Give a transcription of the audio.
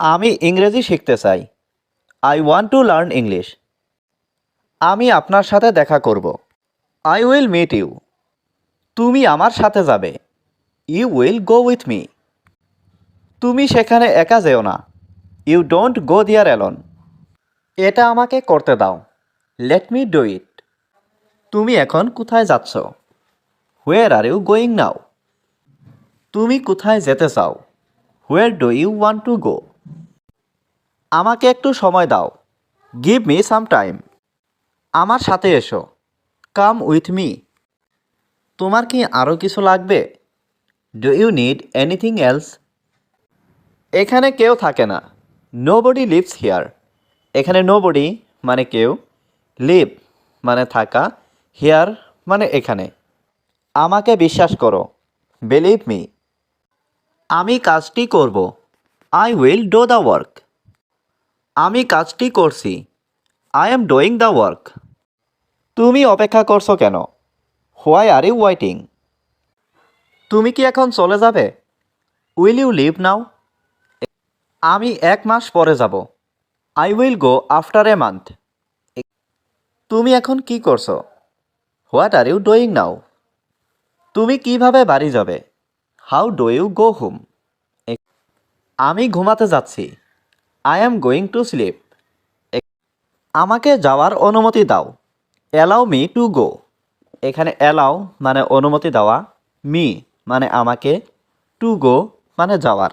আমি ইংরেজি শিখতে চাই। I want to learn English আমি আপনার সাথে দেখা করব। আই উইল মিট ইউ তুমি আমার সাথে যাবে। You will go with me তুমি সেখানে একা যেও না। ইউ ডোন্ট গো দিয়ার অ্যালন এটা আমাকে করতে দাও। লেট মি ডু ইট তুমি এখন কোথায় যাচ্ছ? Where are you going now তুমি কোথায় যেতে চাও? Where do you want to go আমাকে একটু সময় দাও। গিভ মি সাম টাইম আমার সাথে এসো। কাম উইথ মি তোমার কি আরও কিছু লাগবে? Do you need anything else এখানে কেউ থাকে না। নো বডি লিভস হিয়ার এখানে নো বডি মানে কেউ। লিভ মানে থাকা। হিয়ার মানে এখানে। আমাকে বিশ্বাস করো। বিলিভ মি আমি কাজটি করব। I will do the work আমি কাজটি করছি। I am doing the work তুমি অপেক্ষা করছ কেন? হোয়াই আর ইউ ওয়াইটিং তুমি কি এখন চলে যাবে? উইল ইউ লিভ নাও আমি এক মাস পরে যাব। I will go after a month তুমি এখন কি করছ? What are you doing now তুমি কীভাবে বাড়ি যাবে? How do you go home আমি ঘুমাতে যাচ্ছি। I am going to sleep আমাকে যাওয়ার অনুমতি দাও। অ্যালাউ মি টু গো এখানে অ্যালাউ মানে অনুমতি দেওয়া। মি মানে আমাকে। টু গো মানে যাওয়ার।